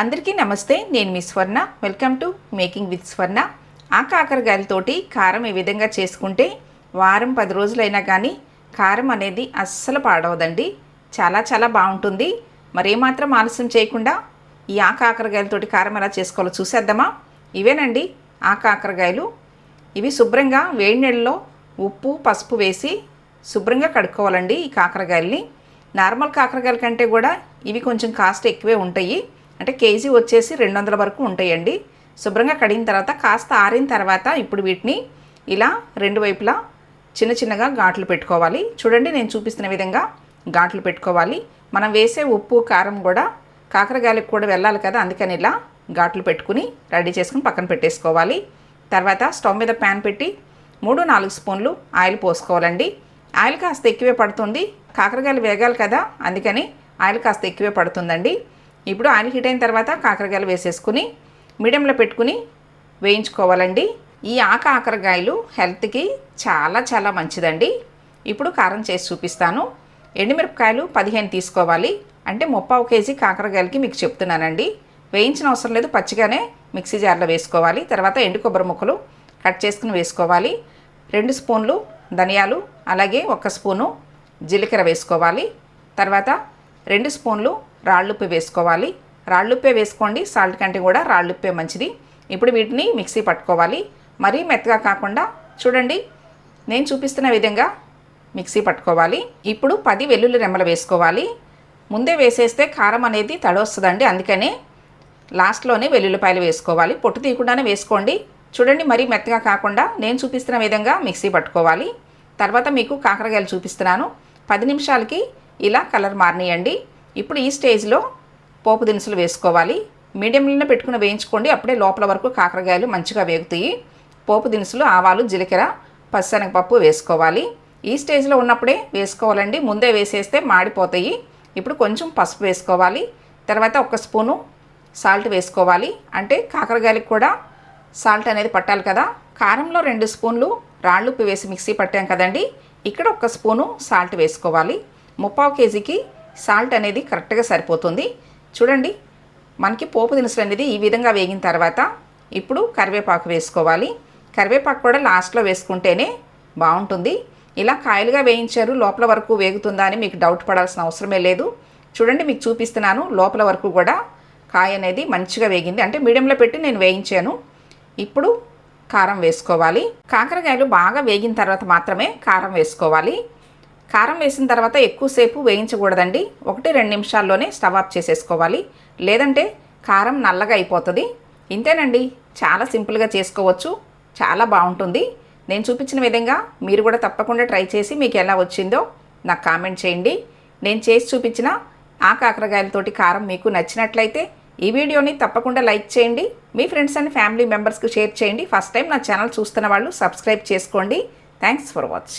అందరికీ నమస్తే నేను మీ Swarna. Welcome to making with Swarna ఆ కాకరకాయలతోటి కారం ఈ విధంగా చేసుకుంటే వారం పది రోజులైనా కానీ కారం అనేది అస్సలు పాడవదండి. చాలా చాలా బాగుంటుంది. మరి ఏమాత్రం ఆలస్యం చేయకుండా ఈ ఆ కాకరకాయలతోటి కారం ఎలా చేసుకోవాలో చూసేద్దామా? ఇవేనండి ఆ కాకరకాయలు. ఇవి శుభ్రంగా వేడి నీళ్ళలో ఉప్పు పసుపు వేసి శుభ్రంగా కడుక్కోవాలండి ఈ కాకరకాయల్ని. నార్మల్ కాకరకాయల కంటే కూడా ఇవి కొంచెం కాస్ట్ ఎక్కువే ఉంటాయి. అంటే కేజీ వచ్చేసి రెండు వందల వరకు ఉంటాయండి. శుభ్రంగా కడిగిన తర్వాత కాస్త ఆరిన తర్వాత ఇప్పుడు వీటిని ఇలా రెండు వైపులా చిన్న చిన్నగా ఘాట్లు పెట్టుకోవాలి. చూడండి నేను చూపిస్తున్న విధంగా ఘాట్లు పెట్టుకోవాలి. మనం వేసే ఉప్పు కారం కూడా కాకరకాయలకు కూడా వెళ్ళాలి కదా అందుకని ఇలా ఘాట్లు పెట్టుకుని రెడీ చేసుకుని పక్కన పెట్టేసుకోవాలి. తర్వాత స్టవ్ మీద ప్యాన్ పెట్టి మూడు నాలుగు స్పూన్లు ఆయిల్ పోసుకోవాలండి. ఆయిల్ కాస్త ఎక్కువే పడుతుంది. కాకరకాయలు వేగాలి కదా అందుకని ఆయిల్ కాస్త ఎక్కువే పడుతుందండి. ఇప్పుడు ఆయిల్ హీట్ అయిన తర్వాత కాకరకాయలు వేసేసుకుని మీడియంలో పెట్టుకుని వేయించుకోవాలండి. ఈ ఆక కాకరకాయలు హెల్త్కి చాలా చాలా మంచిదండి. ఇప్పుడు కారం చేసి చూపిస్తాను. ఎండుమిరపకాయలు పదిహేను తీసుకోవాలి. అంటే ముప్పావు కేజీ కాకరకాయలకి మీకు చెప్తున్నానండి. వేయించిన అవసరం లేదు పచ్చిగానే మిక్సీ జార్లో వేసుకోవాలి. తర్వాత ఎండు కొబ్బరి ముక్కలు కట్ చేసుకుని వేసుకోవాలి. రెండు స్పూన్లు ధనియాలు అలాగే ఒక స్పూను జీలకర్ర వేసుకోవాలి. తర్వాత రెండు స్పూన్లు రాళ్ళుప్పి వేసుకోవాలి. రాళ్ళుప్పే వేసుకోండి. సాల్ట్ కంటే కూడా రాళ్ళుప్పే మంచిది. ఇప్పుడు వీటిని మిక్సీ పట్టుకోవాలి. మరీ మెత్తగా కాకుండా చూడండి నేను చూపిస్తున్న విధంగా మిక్సీ పట్టుకోవాలి. ఇప్పుడు పది వెల్లుల్లి రెమ్మలు వేసుకోవాలి. ముందే వేసేస్తే కారం అనేది తడొస్తుందండి. అందుకనే లాస్ట్లోనే వెల్లుల్లిపాయలు వేసుకోవాలి. పొట్టు తీయకుండానే వేసుకోండి. చూడండి మరీ మెత్తగా కాకుండా నేను చూపిస్తున్న విధంగా మిక్సీ పట్టుకోవాలి. తర్వాత మీకు కాకరకాయలు చూపిస్తున్నాను. పది నిమిషాలకి ఇలా కలర్ మారినాయండి. ఇప్పుడు ఈ స్టేజ్లో పోపు దినుసులు వేసుకోవాలి. మీడియంలోనే పెట్టుకుని వేయించుకోండి. అప్పుడే లోపల వరకు కాకరకాయలు మంచిగా వేగుతాయి. పోపు దినుసులు ఆవాలు జీలకర్ర పచ్చనగపప్పు వేసుకోవాలి. ఈ స్టేజ్లో ఉన్నప్పుడే వేసుకోవాలండి. ముందే వేసేస్తే మాడిపోతాయి. ఇప్పుడు కొంచెం పసుపు వేసుకోవాలి. తర్వాత ఒక స్పూను సాల్ట్ వేసుకోవాలి. అంటే కాకరకాయలకు కూడా సాల్ట్ అనేది పట్టాలి కదా. కారంలో రెండు స్పూన్లు రాళ్ళు ఉప్పు వేసి మిక్సీ పట్టాం కదండి. ఇక్కడ ఒక స్పూను సాల్ట్ వేసుకోవాలి. ముప్పావు కేజీకి సాల్ట్ అనేది కరెక్ట్గా సరిపోతుంది. చూడండి మనకి పోపు దినుసులు అనేది ఈ విధంగా వేగిన తర్వాత ఇప్పుడు కరివేపాకు వేసుకోవాలి. కరివేపాకు కూడా లాస్ట్లో వేసుకుంటేనే బాగుంటుంది. ఇలా కాయలుగా వేయించారు లోపల వరకు వేగుతుందా అని మీకు డౌట్ పడాల్సిన అవసరమే లేదు. చూడండి మీకు చూపిస్తున్నాను లోపల వరకు కూడా కాయ అనేది మంచిగా వేగింది. అంటే మీడియంలో పెట్టి నేను వేయించాను. ఇప్పుడు కారం వేసుకోవాలి. కాకరకాయలు బాగా వేగిన తర్వాత మాత్రమే కారం వేసుకోవాలి. కారం వేసిన తర్వాత ఎక్కువసేపు వేయించకూడదండి. ఒకటి రెండు నిమిషాల్లోనే స్టవ్ ఆఫ్ చేసేసుకోవాలి. లేదంటే కారం నల్లగా అయిపోతుంది. ఇంతేనండి. చాలా సింపుల్గా చేసుకోవచ్చు. చాలా బాగుంటుంది. నేను చూపించిన విధంగా మీరు కూడా తప్పకుండా ట్రై చేసి మీకు ఎలా వచ్చిందో నాకు కామెంట్ చేయండి. నేను చేసి చూపించిన ఆ కాకరకాయలతోటి కారం మీకు నచ్చినట్లయితే ఈ వీడియోని తప్పకుండా లైక్ చేయండి. మీ ఫ్రెండ్స్ అండ్ ఫ్యామిలీ మెంబర్స్కి షేర్ చేయండి. ఫస్ట్ టైం నా ఛానల్ చూస్తున్న వాళ్ళు సబ్స్క్రైబ్ చేసుకోండి. Thanks for watching.